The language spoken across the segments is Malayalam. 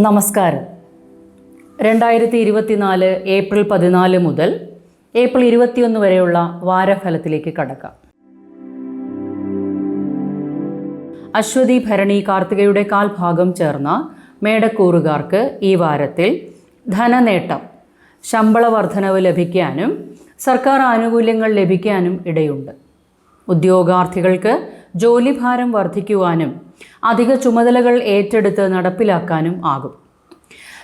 നമസ്കാരം. രണ്ടായിരത്തി ഇരുപത്തിനാല് ഏപ്രിൽ പതിനാല് മുതൽ ഏപ്രിൽ ഇരുപത്തിയൊന്ന് വരെയുള്ള വാരഫലത്തിലേക്ക് കടക്കാം. അശ്വതി ഭരണി കാർത്തികയുടെ കാൽഭാഗം ചേർന്ന മേടക്കൂറുകാർക്ക് ഈ വാരത്തിൽ ധനനേട്ടം ശമ്പള വർധനവ് ലഭിക്കാനും സർക്കാർ ആനുകൂല്യങ്ങൾ ലഭിക്കാനും ഇടയുണ്ട്. ഉദ്യോഗാർത്ഥികൾക്ക് ജോലിഭാരം വർദ്ധിക്കുവാനും അധിക ചുമതലകൾ ഏറ്റെടുത്ത് നടപ്പിലാക്കാനും ആകും.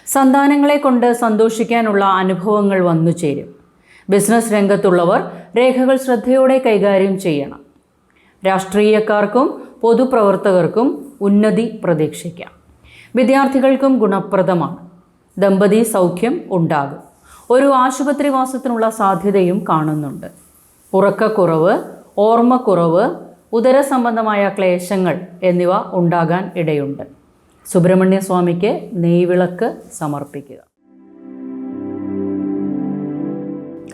സന്താനങ്ങളെ കൊണ്ട് സന്തോഷിക്കാനുള്ള അനുഭവങ്ങൾ വന്നു ചേരും. ബിസിനസ് രംഗത്തുള്ളവർ രേഖകൾ ശ്രദ്ധയോടെ കൈകാര്യം ചെയ്യണം. രാഷ്ട്രീയക്കാർക്കും പൊതുപ്രവർത്തകർക്കും ഉന്നതി പ്രതീക്ഷിക്കാം. വിദ്യാർത്ഥികൾക്കും ഗുണപ്രദമാണ്. ദമ്പതി സൗഖ്യം ഉണ്ടാകും. ഒരു ആശുപത്രിവാസത്തിനുള്ള സാധ്യതയും കാണുന്നുണ്ട്. ഉറക്കക്കുറവ് ഓർമ്മക്കുറവ് ഉദര സംബന്ധമായ ക്ലേശങ്ങൾ എന്നിവ ഉണ്ടാകാൻ ഇടയുണ്ട്. സുബ്രഹ്മണ്യ സ്വാമിക്ക് നെയ്വിളക്ക് സമർപ്പിക്കുക.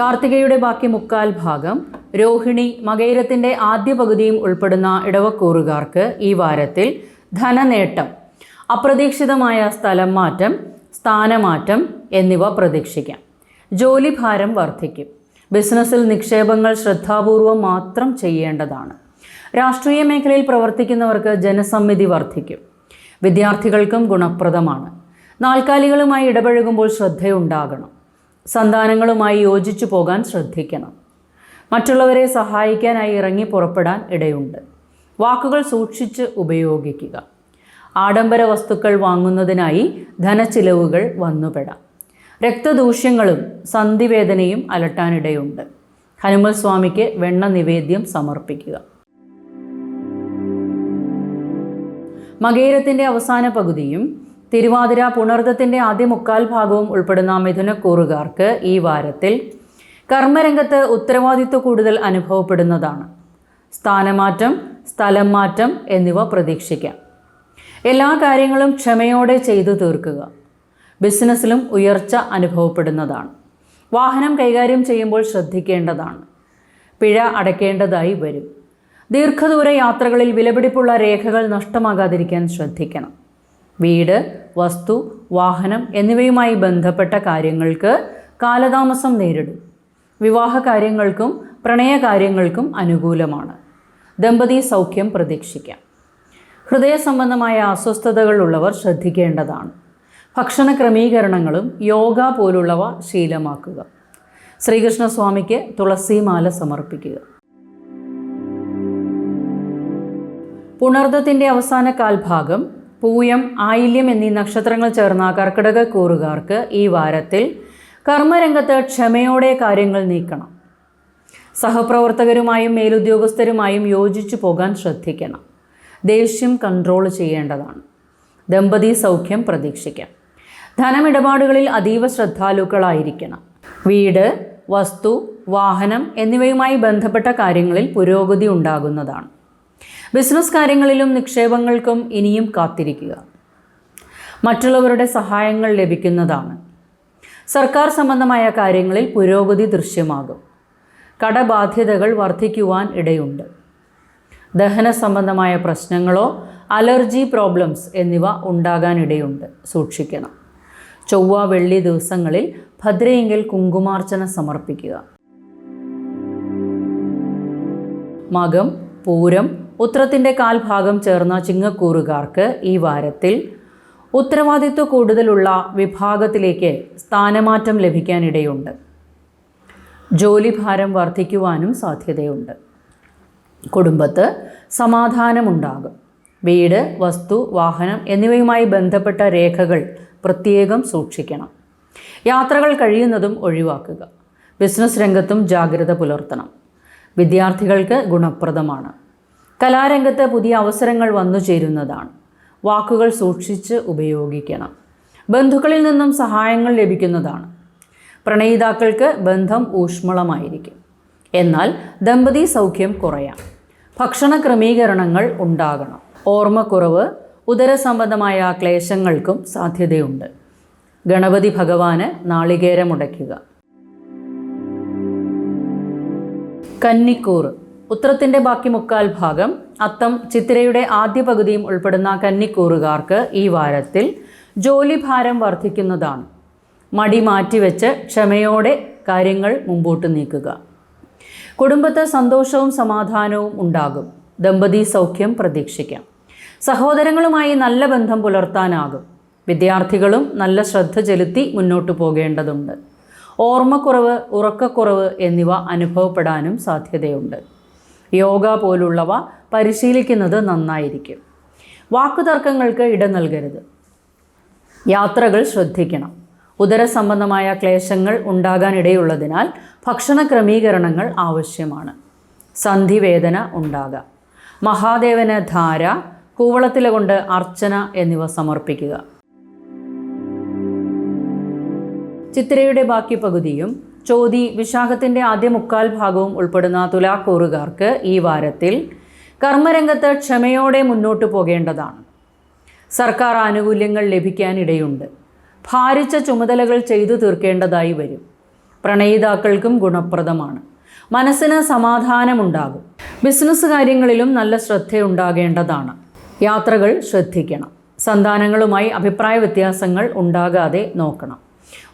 കാർത്തികയുടെ ബാക്കി മുക്കാൽ ഭാഗം രോഹിണി മകയിരത്തിന്റെ ആദ്യ പകുതിയും ഉൾപ്പെടുന്ന ഇടവക്കൂറുകാർക്ക് ഈ വാരത്തിൽ ധനനേട്ടം അപ്രതീക്ഷിതമായ സ്ഥലം മാറ്റം സ്ഥാനമാറ്റം എന്നിവ പ്രതീക്ഷിക്കാം. ജോലിഭാരം വർദ്ധിക്കും. ബിസിനസ്സിൽ നിക്ഷേപങ്ങൾ ശ്രദ്ധാപൂർവം മാത്രം ചെയ്യേണ്ടതാണ്. രാഷ്ട്രീയ മേഖലയിൽ പ്രവർത്തിക്കുന്നവർക്ക് ജനസമ്മിതി വർദ്ധിക്കും. വിദ്യാർത്ഥികൾക്കും ഗുണപ്രദമാണ്. നാൽക്കാലികളുമായി ഇടപഴകുമ്പോൾ ശ്രദ്ധയുണ്ടാകണം. സന്താനങ്ങളുമായി യോജിച്ചു പോകാൻ ശ്രദ്ധിക്കണം. മറ്റുള്ളവരെ സഹായിക്കാനായി ഇറങ്ങി പുറപ്പെടാൻ ഇടയുണ്ട്. വാക്കുകൾ സൂക്ഷിച്ച് ഉപയോഗിക്കുക. ആഡംബര വസ്തുക്കൾ വാങ്ങുന്നതിനായി ധനച്ചിലവുകൾ വന്നുപെടാം. രക്തദൂഷ്യങ്ങളും സന്ധിവേദനയും അലട്ടാനിടയുണ്ട്. ഹനുമൽ സ്വാമിക്ക് വെണ്ണ നിവേദ്യം സമർപ്പിക്കുക. മകേരത്തിന്റെ അവസാന പകുതിയും തിരുവാതിര പുണർദത്തിന്റെ ആദ്യ മുക്കാൽ ഭാഗവും ഉൾപ്പെടുന്ന മിഥുനക്കൂറുകാർക്ക് ഈ വാരത്തിൽ കർമ്മരംഗത്ത് ഉത്തരവാദിത്വ കൂടുതൽ അനുഭവപ്പെടുന്നതാണ്. സ്ഥാനമാറ്റം സ്ഥലം മാറ്റം എന്നിവ പ്രതീക്ഷിക്കാം. എല്ലാ കാര്യങ്ങളും ക്ഷമയോടെ ചെയ്തു തീർക്കുക. ബിസിനസ്സിലും ഉയർച്ച അനുഭവപ്പെടുന്നതാണ്. വാഹനം കൈകാര്യം ചെയ്യുമ്പോൾ ശ്രദ്ധിക്കേണ്ടതാണ്. പിഴ അടയ്ക്കേണ്ടതായി വരും. ദീർഘദൂര യാത്രകളിൽ വിലപിടിപ്പുള്ള രേഖകൾ നഷ്ടമാകാതിരിക്കാൻ ശ്രദ്ധിക്കണം. വീട് വസ്തു വാഹനം എന്നിവയുമായി ബന്ധപ്പെട്ട കാര്യങ്ങൾക്ക് കാലതാമസം നേരിടും. വിവാഹ കാര്യങ്ങൾക്കും പ്രണയകാര്യങ്ങൾക്കും അനുകൂലമാണ്. ദമ്പതി സൗഖ്യം പ്രതീക്ഷിക്കാം. ഹൃദയ സംബന്ധമായ അസ്വസ്ഥതകൾ ഉള്ളവർ ശ്രദ്ധിക്കേണ്ടതാണ്. ഭക്ഷണ ക്രമീകരണങ്ങളും യോഗ പോലുള്ളവ ശീലമാക്കുക. ശ്രീകൃഷ്ണസ്വാമിക്ക് തുളസിമാല സമർപ്പിക്കുക. പുണർദത്തിന്റെ അവസാന കാൽഭാഗം പൂയം ആയില്യം എന്നീ നക്ഷത്രങ്ങൾ ചേർന്ന കർക്കിടക കൂറുകാർക്ക് ഈ വാരത്തിൽ കർമ്മരംഗത്ത് ക്ഷമയോടെ കാര്യങ്ങൾ നീക്കണം. സഹപ്രവർത്തകരുമായും മേലുദ്യോഗസ്ഥരുമായും യോജിച്ചു പോകാൻ ശ്രദ്ധിക്കണം. ദേഷ്യം കൺട്രോൾ ചെയ്യേണ്ടതാണ്. ദമ്പതി സൗഖ്യം പ്രതീക്ഷിക്കാം. ധനമിടപാടുകളിൽ അതീവ ശ്രദ്ധാലുക്കളായിരിക്കണം. വീട് വസ്തു വാഹനം എന്നിവയുമായി ബന്ധപ്പെട്ട കാര്യങ്ങളിൽ പുരോഗതി ഉണ്ടാകുന്നതാണ്. ബിസിനസ് കാര്യങ്ങളിലും നിക്ഷേപങ്ങൾക്കും ഇനിയും കാത്തിരിക്കുക. മറ്റുള്ളവരുടെ സഹായങ്ങൾ ലഭിക്കുന്നതാണ്. സർക്കാർ സംബന്ധമായ കാര്യങ്ങളിൽ പുരോഗതി ദൃശ്യമാകും. കടബാധ്യതകൾ വർദ്ധിക്കുവാൻ ഇടയുണ്ട്. ദഹന സംബന്ധമായ പ്രശ്നങ്ങളോ അലർജി പ്രോബ്ലംസ് എന്നിവ ഉണ്ടാകാനിടയുണ്ട് സൂക്ഷിക്കണം. ചൊവ്വ വെള്ളി ദിവസങ്ങളിൽ ഭദ്രയെങ്കിൽ കുങ്കുമാർച്ചന സമർപ്പിക്കുക. മകം പൂരം ഉത്രത്തിന്റെ കാൽഭാഗം ചേർന്ന ചിങ്ങക്കൂറുകാർക്ക് ഈ വാരത്തിൽ ഉത്തരവാദിത്വ കൂടുതലുള്ള വിഭാഗത്തിലേക്ക് സ്ഥാനമാറ്റം ലഭിക്കാനിടയുണ്ട്. ജോലിഭാരം വർദ്ധിക്കുവാനും സാധ്യതയുണ്ട്. കുടുംബത്ത് സമാധാനമുണ്ടാകും. വീട് വസ്തു വാഹനം എന്നിവയുമായി ബന്ധപ്പെട്ട രേഖകൾ പ്രത്യേകം സൂക്ഷിക്കണം. യാത്രകൾ കഴിയുന്നതും ഒഴിവാക്കുക. ബിസിനസ് രംഗത്തും ജാഗ്രത പുലർത്തണം. വിദ്യാർത്ഥികൾക്ക് ഗുണപ്രദമാണ്. കലാരംഗത്ത് പുതിയ അവസരങ്ങൾ വന്നു ചേരുന്നതാണ്. വാക്കുകൾ സൂക്ഷിച്ച് ഉപയോഗിക്കണം. ബന്ധുക്കളിൽ നിന്നും സഹായങ്ങൾ ലഭിക്കുന്നതാണ്. പ്രണയിതാക്കൾക്ക് ബന്ധം ഊഷ്മളമായിരിക്കും. എന്നാൽ ദമ്പതി സൗഖ്യം കുറയാം. ഭക്ഷണ ക്രമീകരണങ്ങൾ ഉണ്ടാകണം. ഓർമ്മക്കുറവ് ഉദരസംബന്ധമായ ക്ലേശങ്ങൾക്കും സാധ്യതയുണ്ട്. ഗണപതി ഭഗവാന് നാളികേരമുടയ്ക്കുക. കന്നിക്കൂറ്. ഉത്രത്തിന്റെ ബാക്കി മുക്കാൽ ഭാഗം അത്തം ചിത്തിരയുടെ ആദ്യ പകുതിയും ഉൾപ്പെടുന്ന കന്നിക്കൂറുകാർക്ക് ഈ വാരത്തിൽ ജോലിഭാരം വർദ്ധിക്കുന്നതാണ്. മടി മാറ്റിവെച്ച് ക്ഷമയോടെ കാര്യങ്ങൾ മുമ്പോട്ട് നീക്കുക. കുടുംബത്ത് സന്തോഷവും സമാധാനവും ഉണ്ടാകും. ദമ്പതി സൗഖ്യം പ്രതീക്ഷിക്കാം. സഹോദരങ്ങളുമായി നല്ല ബന്ധം പുലർത്താനാകും. വിദ്യാർത്ഥികളും നല്ല ശ്രദ്ധ ചെലുത്തി മുന്നോട്ടു പോകേണ്ടതുണ്ട്. ഓർമ്മക്കുറവ് ഉറക്കക്കുറവ് എന്നിവ അനുഭവപ്പെടാനും സാധ്യതയുണ്ട്. യോഗ പോലുള്ളവ പരിശീലിക്കുന്നത് നന്നായിരിക്കും. വാക്കുതർക്കങ്ങൾക്ക് ഇടം നൽകരുത്. യാത്രകൾ ശ്രദ്ധിക്കണം. ഉദര സംബന്ധമായ ക്ലേശങ്ങൾ ഉണ്ടാകാനിടയുള്ളതിനാൽ ഭക്ഷണ ക്രമീകരണങ്ങൾ ആവശ്യമാണ്. സന്ധിവേദന ഉണ്ടാകാം. മഹാദേവന് ധാര കൂവളത്തില കൊണ്ട് അർച്ചന എന്നിവ സമർപ്പിക്കുക. ചിത്രയുടെ ബാക്കി പകുതിയും ചോതി വിശാഖത്തിന്റെ ആദ്യ മുക്കാൽ ഭാഗവും ഉൾപ്പെടുന്ന തുലാക്കൂറുകാർക്ക് ഈ വാരത്തിൽ കർമ്മരംഗത്ത് ക്ഷമയോടെ മുന്നോട്ട് പോകേണ്ടതാണ്. സർക്കാർ ആനുകൂല്യങ്ങൾ ലഭിക്കാനിടയുണ്ട്. ഭാരിച്ച ചുമതലകൾ ചെയ്തു തീർക്കേണ്ടതായി വരും. പ്രണയിതാക്കൾക്കും ഗുണപ്രദമാണ്. മനസ്സിന് സമാധാനമുണ്ടാകും. ബിസിനസ് കാര്യങ്ങളിലും നല്ല ശ്രദ്ധയുണ്ടാകേണ്ടതാണ്. യാത്രകൾ ശ്രദ്ധിക്കണം. സന്താനങ്ങളുമായി അഭിപ്രായ വ്യത്യാസങ്ങൾ ഉണ്ടാകാതെ നോക്കണം.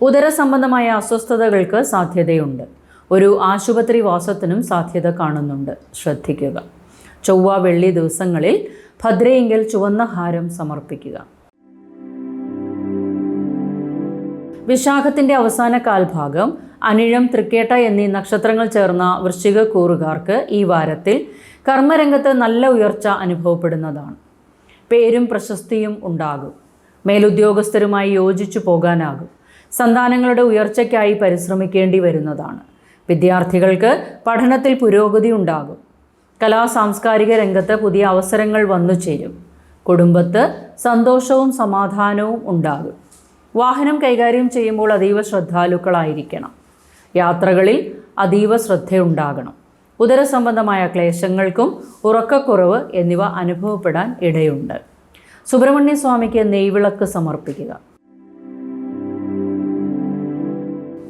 ഉദര സംബന്ധമായ അസ്വസ്ഥതകൾക്ക് സാധ്യതയുണ്ട്. ഒരു ആശുപത്രി വാസത്തിനും സാധ്യത കാണുന്നുണ്ട്. ശ്രദ്ധിക്കുക. ചൊവ്വ വെള്ളി ദിവസങ്ങളിൽ ഭദ്രയെങ്കിൽ ചുവന്ന ഹാരം സമർപ്പിക്കുക. വിശാഖത്തിന്റെ അവസാന കാൽഭാഗം അനിഴം തൃക്കേട്ട എന്നീ നക്ഷത്രങ്ങൾ ചേർന്ന വൃശ്ചിക കൂറുകാർക്ക് ഈ വാരത്തിൽ കർമ്മരംഗത്ത് നല്ല ഉയർച്ച അനുഭവപ്പെടുന്നതാണ്. പേരും പ്രശസ്തിയും ഉണ്ടാകും. മേലുദ്യോഗസ്ഥരുമായി യോജിച്ചു പോകാനാകും. സന്താനങ്ങളുടെ ഉയർച്ചയ്ക്കായി പരിശ്രമിക്കേണ്ടി വരുന്നതാണ്. വിദ്യാർത്ഥികൾക്ക് പഠനത്തിൽ പുരോഗതി ഉണ്ടാകും. കലാ സാംസ്കാരിക രംഗത്ത് പുതിയ അവസരങ്ങൾ വന്നു ചേരും. കുടുംബത്ത് സന്തോഷവും സമാധാനവും ഉണ്ടാകും. വാഹനം കൈകാര്യം ചെയ്യുമ്പോൾ അതീവ ശ്രദ്ധാലുക്കളായിരിക്കണം. യാത്രകളിൽ അതീവ ശ്രദ്ധയുണ്ടാകണം. ഉദരസംബന്ധമായ ക്ലേശങ്ങൾക്കും ഉറക്കക്കുറവ് എന്നിവ അനുഭവപ്പെടാൻ ഇടയുണ്ട്. സുബ്രഹ്മണ്യ സ്വാമിക്ക് നെയ്വിളക്ക് സമർപ്പിക്കുക.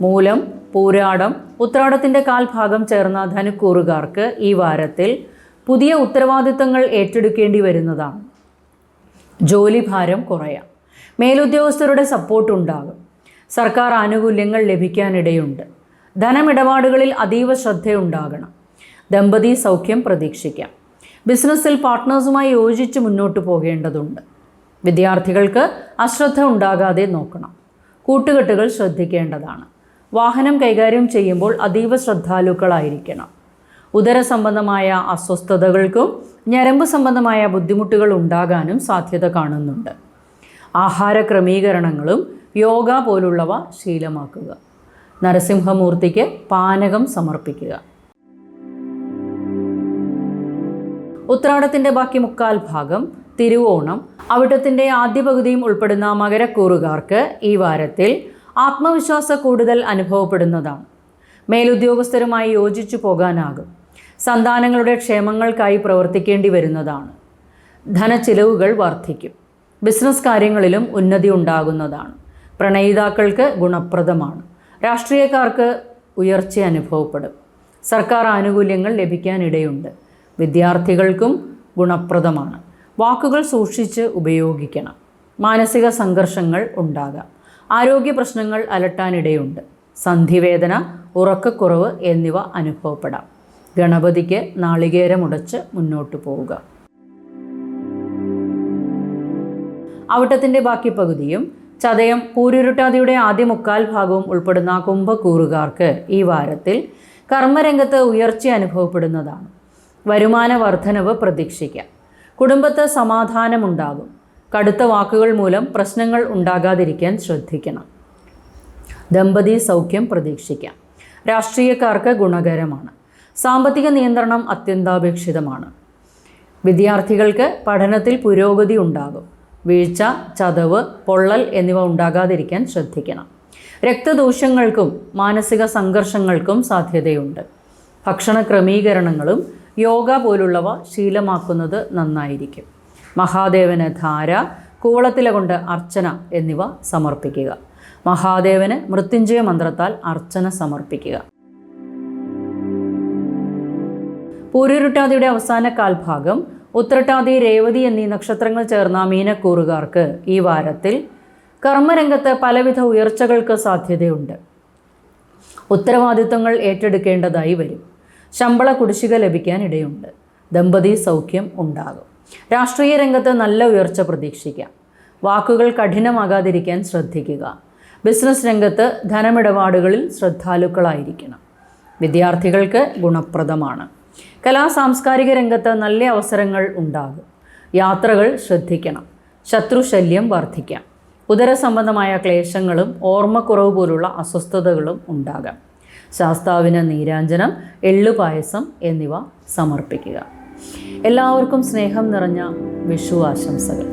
മൂലം പൂരാടം ഉത്രാടത്തിന്റെ കാൽഭാഗം ചേർന്ന ധനുക്കൂറുകാർക്ക് ഈ വാരത്തിൽ പുതിയ ഉത്തരവാദിത്തങ്ങൾ ഏറ്റെടുക്കേണ്ടി വരുന്നതാണ്. ജോലിഭാരം കുറയാം. മേലുദ്യോഗസ്ഥരുടെ സപ്പോർട്ട് ഉണ്ടാകും. സർക്കാർ ആനുകൂല്യങ്ങൾ ലഭിക്കാനിടയുണ്ട്. ധനമിടപാടുകളിൽ അതീവ ശ്രദ്ധയുണ്ടാകണം. ദമ്പതി സൗഖ്യം പ്രതീക്ഷിക്കാം. ബിസിനസ്സിൽ പാർട്ട്നേഴ്സുമായി യോജിച്ച് മുന്നോട്ട് പോകേണ്ടതുണ്ട്. വിദ്യാർത്ഥികൾക്ക് അശ്രദ്ധ ഉണ്ടാകാതെ നോക്കണം. കൂട്ടുകെട്ടുകൾ ശ്രദ്ധിക്കേണ്ടതാണ്. വാഹനം കൈകാര്യം ചെയ്യുമ്പോൾ അതീവ ശ്രദ്ധാലുക്കളായിരിക്കണം. ഉദര സംബന്ധമായ അസ്വസ്ഥതകൾക്കും ഞരമ്പ് സംബന്ധമായ ബുദ്ധിമുട്ടുകൾ ഉണ്ടാകാനും സാധ്യത കാണുന്നുണ്ട്. ആഹാര ക്രമീകരണങ്ങളും യോഗ പോലുള്ളവ ശീലമാക്കുക. നരസിംഹമൂർത്തിക്ക് പാനകം സമർപ്പിക്കുക. ഉത്രാടത്തിന്റെ ബാക്കി മുക്കാൽ ഭാഗം തിരുവോണം. അവിട്ടത്തിന്റെ ആദ്യ പകുതിയും ഉൾപ്പെടുന്ന മകരക്കൂറുകാർക്ക് ഈ വാരത്തിൽ ആത്മവിശ്വാസ കൂടുതൽ അനുഭവപ്പെടുന്നതാണ് മേലുദ്യോഗസ്ഥരുമായി യോജിച്ചു പോകാനാകും. സന്താനങ്ങളുടെ ക്ഷേമങ്ങൾക്കായി പ്രവർത്തിക്കേണ്ടി വരുന്നതാണ്. ധനച്ചിലവുകൾ വർദ്ധിക്കും. ബിസിനസ് കാര്യങ്ങളിലും ഉന്നതി ഉണ്ടാകുന്നതാണ്. പ്രണയിതാക്കൾക്ക് ഗുണപ്രദമാണ്. രാഷ്ട്രീയക്കാർക്ക് ഉയർച്ച അനുഭവപ്പെടും. സർക്കാർ ആനുകൂല്യങ്ങൾ ലഭിക്കാനിടയുണ്ട്. വിദ്യാർത്ഥികൾക്കും ഗുണപ്രദമാണ്. വാക്കുകൾ സൂക്ഷിച്ച് ഉപയോഗിക്കണം. മാനസിക സംഘർഷങ്ങൾ ഉണ്ടാകാം. ആരോഗ്യ പ്രശ്നങ്ങൾ അലട്ടാനിടയുണ്ട്. സന്ധിവേദന ഉറക്കക്കുറവ് എന്നിവ അനുഭവപ്പെടാം. ഗണപതിക്ക് നാളികേരമുടച്ച് മുന്നോട്ട് പോവുക. അവിട്ടത്തിന്റെ ബാക്കി പകുതിയും ചതയം പൂരുരുട്ടാതിയുടെ ആദ്യ മുക്കാൽ ഭാഗവും ഉൾപ്പെടുന്ന കുംഭക്കൂറുകാർക്ക് ഈ വാരത്തിൽ കർമ്മരംഗത്ത് ഉയർച്ച അനുഭവപ്പെടുന്നതാണ്. വരുമാന വർധനവ് പ്രതീക്ഷിക്കാം. കുടുംബത്ത് സമാധാനമുണ്ടാകും. കടുത്ത വാക്കുകൾ മൂലം പ്രശ്നങ്ങൾ ഉണ്ടാകാതിരിക്കാൻ ശ്രദ്ധിക്കണം. ദമ്പതി സൗഖ്യം പ്രതീക്ഷിക്കാം. രാഷ്ട്രീയക്കാർക്ക് ഗുണകരമാണ്. സാമ്പത്തിക നിയന്ത്രണം അത്യന്താപേക്ഷിതമാണ്. വിദ്യാർത്ഥികൾക്ക് പഠനത്തിൽ പുരോഗതി ഉണ്ടാകും. വീഴ്ച ചതവ് പൊള്ളൽ എന്നിവ ഉണ്ടാകാതിരിക്കാൻ ശ്രദ്ധിക്കണം. രക്തദോഷങ്ങൾക്കും മാനസിക സംഘർഷങ്ങൾക്കും സാധ്യതയുണ്ട്. ഭക്ഷണ ക്രമീകരണങ്ങളും യോഗ പോലുള്ളവ ശീലമാക്കുന്നത് നന്നായിരിക്കും. മഹാദേവന് ധാര കൂവളത്തില കൊണ്ട് അർച്ചന എന്നിവ സമർപ്പിക്കുക. മഹാദേവന് മൃത്യുഞ്ജയ മന്ത്രത്താൽ അർച്ചന സമർപ്പിക്കുക. പൂരുരുട്ടാതിയുടെ അവസാന കാൽഭാഗം ഉത്രട്ടാതി രേവതി എന്നീ നക്ഷത്രങ്ങൾ ചേർന്ന മീനക്കൂറുകാർക്ക് ഈ വാരത്തിൽ കർമ്മരംഗത്ത് പലവിധ ഉയർച്ചകൾക്ക് സാധ്യതയുണ്ട്. ഉത്തരവാദിത്വങ്ങൾ ഏറ്റെടുക്കേണ്ടതായി വരും. ശമ്പള കുടിശ്ശിക ലഭിക്കാൻ ഇടയുണ്ട് ദമ്പതി സൗഖ്യം ഉണ്ടാകും. രാഷ്ട്രീയ രംഗത്ത് നല്ല ഉയർച്ച പ്രതീക്ഷിക്കാം. വാക്കുകൾ കഠിനമാകാതിരിക്കാൻ ശ്രദ്ധിക്കുക. ബിസിനസ് രംഗത്ത് ധനമിടപാടുകളിൽ ശ്രദ്ധാലുക്കളായിരിക്കണം. വിദ്യാർത്ഥികൾക്ക് ഗുണപ്രദമാണ്. കലാ സാംസ്കാരിക രംഗത്ത് നല്ല അവസരങ്ങൾ ഉണ്ടാകും. യാത്രകൾ ശ്രദ്ധിക്കണം. ശത്രുശല്യം വർദ്ധിക്കാം. ഉദര സംബന്ധമായ ക്ലേശങ്ങളും ഓർമ്മക്കുറവ് പോലുള്ള അസ്വസ്ഥതകളും ഉണ്ടാകാം. ശാസ്താവിന് നീരാഞ്ജനം എള്ളുപായസം എന്നിവ സമർപ്പിക്കുക. എല്ലാവർക്കും സ്നേഹം നിറഞ്ഞ വിഷു ആശംസകൾ.